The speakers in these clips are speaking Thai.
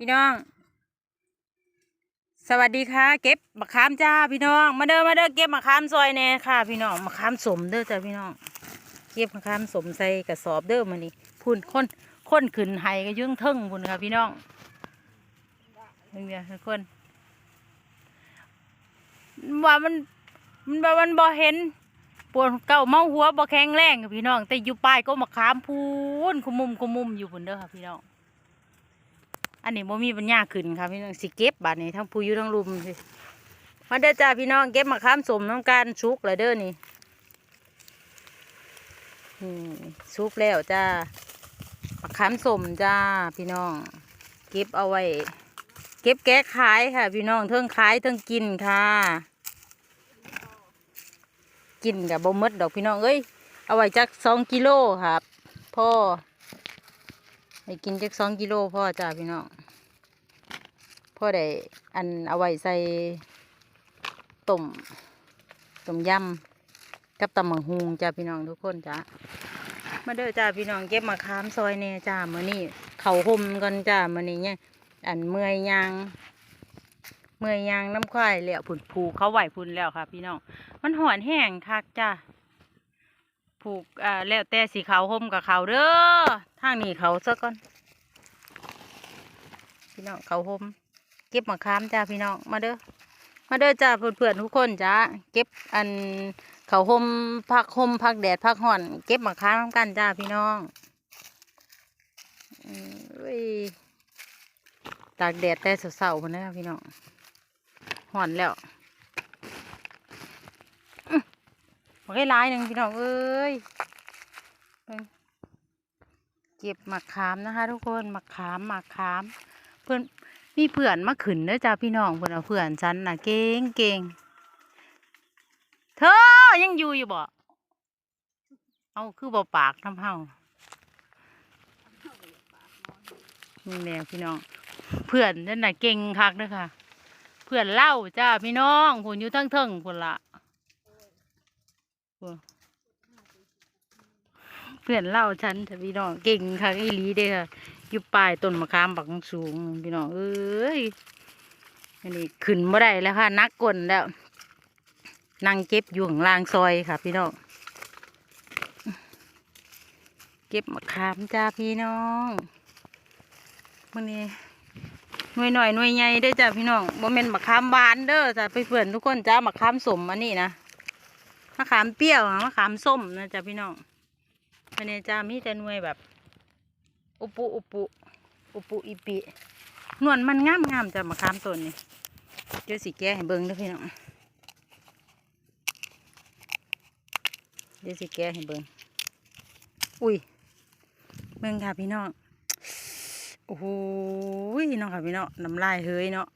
พี่น้อง สวัสดีค่ะ เก็บมะขามจ้าพี่น้อง มาเด้อมาเด้อเก็บมะขามซอยแน่ค่ะ พี่น้องมะขามสมเด้อจ้าพี่น้อง เก็บมะขามสมใส่กระสอบเด้อมานี่พุ่นคนคนขึ้นไห้ก็ยื่งเทิงพุ่นค่ะพี่น้องนี่เดียวทุกคนว่ามันมันว่ามันบ่เห็นปวดเก่าเมาหัวบ่แข็งแรงค่ะพี่น้อง แต่อยู่ปลายก็มะขามพูนคุมุมคุมุมอยู่พุ่นเด้อค่ะพี่น้อง อันนี้บ่มีปัญญาขึ้นค่ะพี่น้องสิเก็บบาดนี้ทั้งผู้อยู่ทั้งลุมสิมาเด้อจ้าพี่น้องเก็บมะขามสมน้ำการชุกเลยเด้อนี่ชุกแล้วจ้ามะขามสมจ้าพี่น้อง เก็บเอาไว้ เก็บแก้ขายค่ะ พี่น้องเทิงขายเทิงกินค่ะ กินกับบ่มดดอกพี่น้องเอ้ยเอาไว้จักสองกิโลครับพ่อ ให้กินจักสองกิโลพ่อจ้าพี่น้องพ่อได้อันเอาไว้ใส่ต้มต้มยำกับตำมังฮูงจ้าพี่น้องทุกคนจ้ามาเด้อจ้าพี่น้องเก็บมาค้ามซอยเน่จ้ามือนี้เขาห่มกันจ้ามือนี้เนี่ยอันเมื่อยยางเมื่อยยางน้ำควายแล้วผุนผูเขาไหวพุนแล้วค่ะ พี่น้องมันหอนแห้งคักจ้า ผูกอ่าแล้วแต่สีขาวห่มกับเขาวเด้อทางนี้เขาซะก่อน พี่น้องเขาห่มเก็บมะขามจ้าพี่น้องมาเด้อมาเด้อจ้าเพื่อนๆทุกคนจ้าเก็บอันเขาห่มพักห่มพักแดดพักห่อน เก็บมะขามนำกันจ้าพี่น้องอืมอุ้ยตากแดดแต่เสาๆคนนะครับพี่น้องห่อนแล้ว มัก็ร้ายหนึ่งพี่น้องเอ้ยเก็บหมะขามนะคะ ทุกคนหมะขามหมะขาม เพื่อนมีเพื่อนมาขึ้นเด้อจ้าพี่น้องเพื่อนเอาเพื่อนฉันน่ะเก่งเก่งเธอยังอยู่อยู่บ่เอาคือบ่ปากทำเฮานี่แหละพี่น้อง เพื่อนนั่นน่ะเก่งคักเด้อค่ะ เพื่อนเล่าจ้าพี่น้องผนอยู่ทั้งเทิงๆคนละ เพื่อนเล่าฉันพี่น้องเก่งค่ะอีลีเด้ค่ะอยู่ปลายต้นมะขามบักสูงพี่น้องเอ้ยอันนี้ขึ้นมาได้แล้วค่ะนักกลแล้วนั่งเก็บอยู่ข้างล่างซอยค่ะ พี่น้องเก็บมะขามจ้าพี่น้องมื่อนี้หน่วยหน่อยหน่วยใหญ่เด้จ้าพี่น้องบ่แม่นมะขามหวานเด้อจ้าไปเพื่อนทุกคนจ้ามะขามสมอันนี้นะ มะขามเปรี้ยวมะขามส้มนะจ๊ะพี่น้องอันนี้จะมีแต่หน่วยแบบ อุปุอุปุอุปุอีปินวลมันงามงามๆจ้ะมะขามต้นนี่เดี๋ยวสิแก้ให้เบิ่งเด้อพี่น้องเดี๋ยวสิแก้ให้เบิ่งอุ้ยเบิ่งค่ะพี่น้องโอ้โหน้องค่ะพี่น้องน้ำลายเฮ้ยเนาะ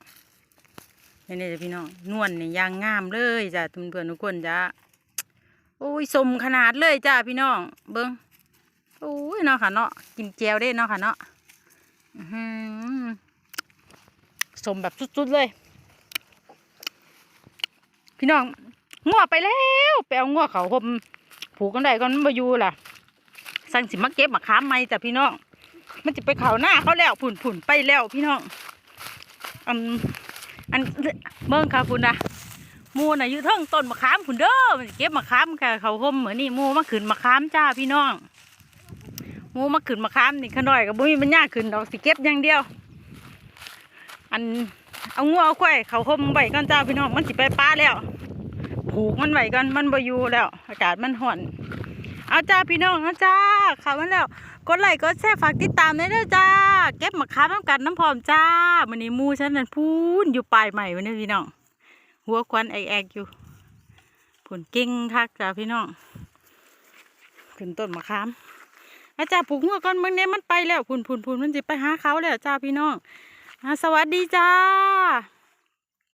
นี่นี่จ้ะพี่น้องนวลนี่ยางงามเลยจ้ะเพื่อนๆทุกคนจ้ะ โอ้ยสมขนาดเลยจ้าพี่น้อง เบิ้งโอ้ยเนาะค่ะเนาะกินแจวได้เนาะค่ะเนาะสมแบบสุดๆเลย พี่น้องงัวไปแล้วไปเอางัวเขาผมผูกกันได้ก่อนมันมาอยู่ล่ะ สั่งสิมาเก็บมาค้ามไม่จ้ะพี่น้อง มันจะไปเขาหน้าเขาแล้วผุ่นผุ่นๆไปแล้วพี่น้องอันอันเบิ่งค่ะคุณนะ มูน่ะอยู่เทิงต้นมะขามผุนเด้อมันสิเก็บมะขามค่ะเขาห่มเหมือนนี่มูมาขึ้นมะขามจ้าพี่น้องมูมาขึ้นมะขามนี่ขน้อยกับบุ้มีมันยากขึ้นดอกสิเก็บอย่างเดียว อันเอางัวเอาควายเขาห่มไว้ก่อนจ้าพี่น้องมันสิไปป้าแล้วผูกมันไว้ก่อนมันบอยู่แล้ว อากาศมันห่อนเอาจ้าพี่น้องเอาจ้าเขามันแล้วกดไลค์กดแชร์ฝากติดตามได้เด้อจ้า เก็บมะขามน้ำกันน้ำพร้อมจ้ามันนี้มูฉันนั่นพูนอยู่ปลายใหม่วันนี้พี่น้อง หัวควันแอกๆอยู่ผลกิ้งคักจ้าพี่น้องขึ้นต้นมะขามอาจารย์ปลูกหัวก่อนเมื่อนี้มันไปแล้วพุ่นพุ่นพุ่นมันจะไปหาเขาแล้วจ้าพี่น้องอาสวัสดีจ้า